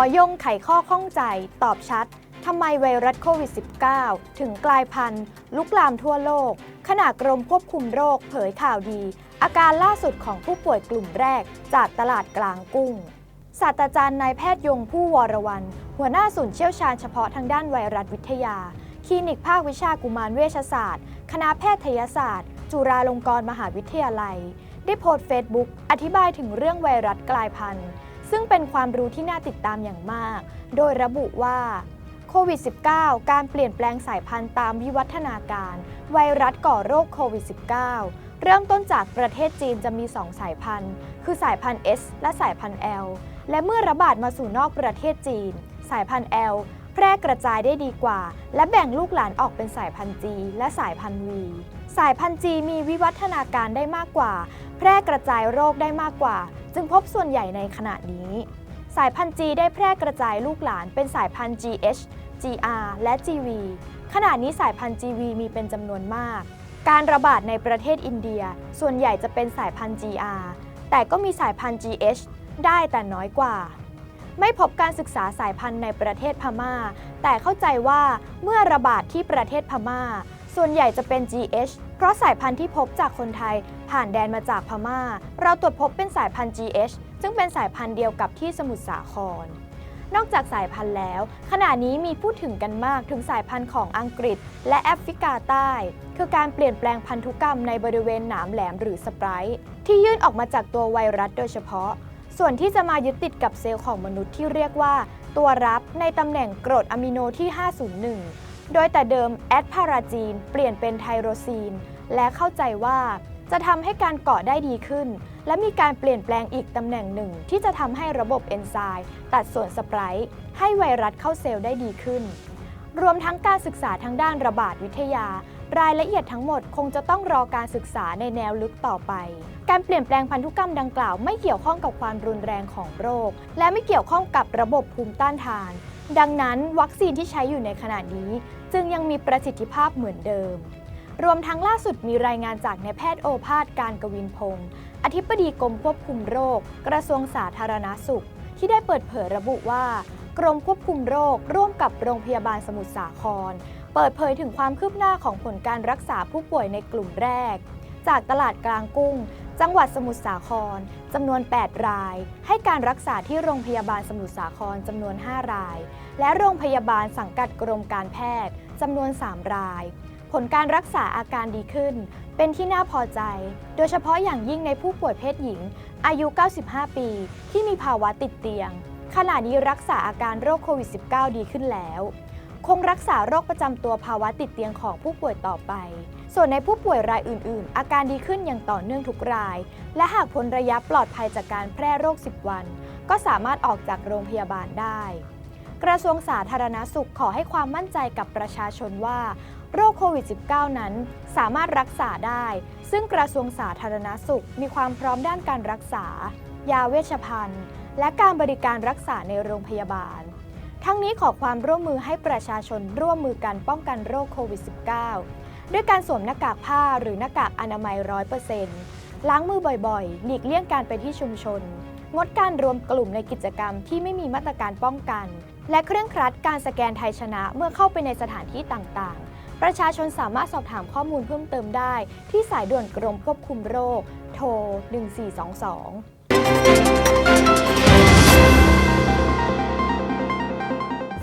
มอยงไขข้อข้องใจ ตอบชัด ทำไมไวรัสโควิด -19 ถึงกลายพันธุ์ ลุกลามทั่วโลก ขณะกรมควบคุมโรคเผยข่าวดี อาการล่าสุดของผู้ป่วยกลุ่มแรก จากตลาดกลางกุ้ง ศาสตราจารย์นายแพทย์ยงผู้วรวัน หัวหน้าศูนย์เชี่ยวชาญเฉพาะทางด้านไวรัสวิทยา คลินิกภาควิชากุมารเวชศาสตร์ คณะแพทยศาสตร์ จุฬาลงกรณ์มหาวิทยาลัย ได้โพสต์เฟซบุ๊กอธิบายถึงเรื่องไวรัสกลายพันธุ์ ซึ่งเป็นความรู้ที่น่าติดตามอย่างมาก โดยระบุว่าโควิด -19 การเปลี่ยนแปลงสายพันธุ์ตามวิวัฒนาการ ไวรัสก่อโรคโควิด -19 เริ่มต้นจากประเทศจีนจะมี 2 สายพันธุ์ คือสายพันธุ์ S และสายพันธุ์ L และเมื่อระบาดมาสู่นอกประเทศจีน สายพันธุ์ L แพร่กระจายได้ดีกว่า และแบ่งลูกหลานออกเป็นสายพันธุ์ G และสายพันธุ์ V สายพันธุ์ G มีวิวัฒนาการได้มากกว่า แพร่กระจายโรคได้มากกว่า จึงพบส่วนใหญ่ในขณะนี้ สายพันธุ์ G ได้แพร่กระจายลูกหลานเป็นสายพันธุ์ GH GR และ GV ขณะนี้สายพันธุ์ GV มีเป็นจำนวนมาก การระบาดในประเทศอินเดีย ส่วนใหญ่จะเป็นสายพันธุ์ GR แต่ก็มีสายพันธุ์ GH ได้แต่น้อยกว่า ไม่พบการศึกษาสายพันธุ์ในประเทศพม่า แต่เข้าใจว่าเมื่อระบาดที่ประเทศพม่า ส่วนใหญ่จะเป็น GH เพราะสายพันธุ์ที่พบจากคนไทยผ่านแดนมาจากพม่า เราตรวจพบเป็นสายพันธุ์ GH ซึ่งเป็นสายพันธุ์เดียวกับที่สมุทรสาคร นอกจากสายพันธุ์แล้ว ขณะนี้มีพูดถึงกันมากถึงสายพันธุ์ของอังกฤษ และแอฟริกาใต้ คือการเปลี่ยนแปลงพันธุกรรมในบริเวณหนามแหลมหรือสไปรท์ที่ยื่นออกมาจากตัวไวรัสโดยเฉพาะ ส่วนที่จะมายึดติดกับเซลล์ของมนุษย์ที่เรียกว่า ตัวรับในตำแหน่งกรดอะมิโนที่ 501 โดยแต่เดิมแอดพาราจีนเปลี่ยนเป็นไทโรซีน และเข้าใจว่าจะทำให้การเกาะได้ดีขึ้น และมีการเปลี่ยนแปลงอีกตำแหน่งหนึ่ง ที่จะทำให้ระบบเอนไซม์ตัดส่วนสไปรท์ให้ไวรัสเข้าเซลล์ได้ดีขึ้น รวมทั้งการศึกษาทางด้านระบาดวิทยา รายละเอียดทั้งหมดคงจะต้องรอการศึกษาในแนวลึกต่อไป การเปลี่ยนแปลงพันธุกรรมดังกล่าว ไม่เกี่ยวข้องกับความรุนแรงของโรค และไม่เกี่ยวข้องกับระบบภูมิต้านทาน ดังนั้น วัคซีนที่ใช้อยู่ในขณะนี้ จึงยังมีประสิทธิภาพเหมือนเดิม รวมทั้งล่าสุดมีรายงานจากนายแพทย์โอภาสการกวินพงศ์อธิบดีกรมควบคุมโรค กระทรวงสาธารณาสุข ที่ได้เปิดเผยระบุว่า กรมควบคุมโรค ร่วมกับโรงพยาบาลสมุทรสาคร เปิดเผยถึงความคืบหน้าของผลการรักษาผู้ป่วยในกลุ่มแรก จากตลาดกลางกุ้ง จังหวัดสมุทรสาครจำนวน 8 ราย ให้การรักษาที่โรงพยาบาลสมุทรสาครจำนวน 5 ราย และโรงพยาบาลสังกัดกรมการแพทย์จำนวน 3 ราย ผลการรักษาอาการดีขึ้น เป็นที่น่าพอใจ โดยเฉพาะอย่างยิ่งในผู้ป่วยเพศหญิง อายุ 95 ปี ที่มีภาวะติดเตียง ขณะนี้รักษาอาการโรคโควิด -19 ดีขึ้นแล้ว คงรักษาโรคประจำตัวภาวะติดเตียงของผู้ป่วยต่อไป ส่วนในผู้ป่วยรายอื่น ๆ อาการดีขึ้นอย่างต่อเนื่องทุกราย และหากพ้นระยะปลอดภัยจากการแพร่โรค 10 วัน ก็สามารถออกจากโรงพยาบาลได้ กระทรวงสาธารณาสุขขอให้ความมั่นใจกับประชาชนว่าโรคโควิด -19 นั้นสามารถรักษาได้ ซึ่งกระทรวงสาธารณาสุขมีความพร้อมด้านการรักษา ยาเวชภัณฑ์ และการบริการรักษาในโรงพยาบาล ทั้งนี้ขอความร่วมมือให้ประชาชนร่วมมือกันป้องกันโรคโควิด -19 ด้วยการสวมหน้ากากผ้าหรือหน้ากากอนามัย 100%ล้างมือบ่อยๆ หลีกเลี่ยงการไปที่ชุมชน งดการรวมกลุ่มในกิจกรรมที่ไม่มีมาตรการป้องกัน และเคร่งครัดการสแกนไทยชนะเมื่อเข้าไปในสถานที่ต่างๆ ประชาชนสามารถสอบถามข้อมูลเพิ่มเติมได้ ที่สายด่วนกรมควบคุมโรค โทร 1422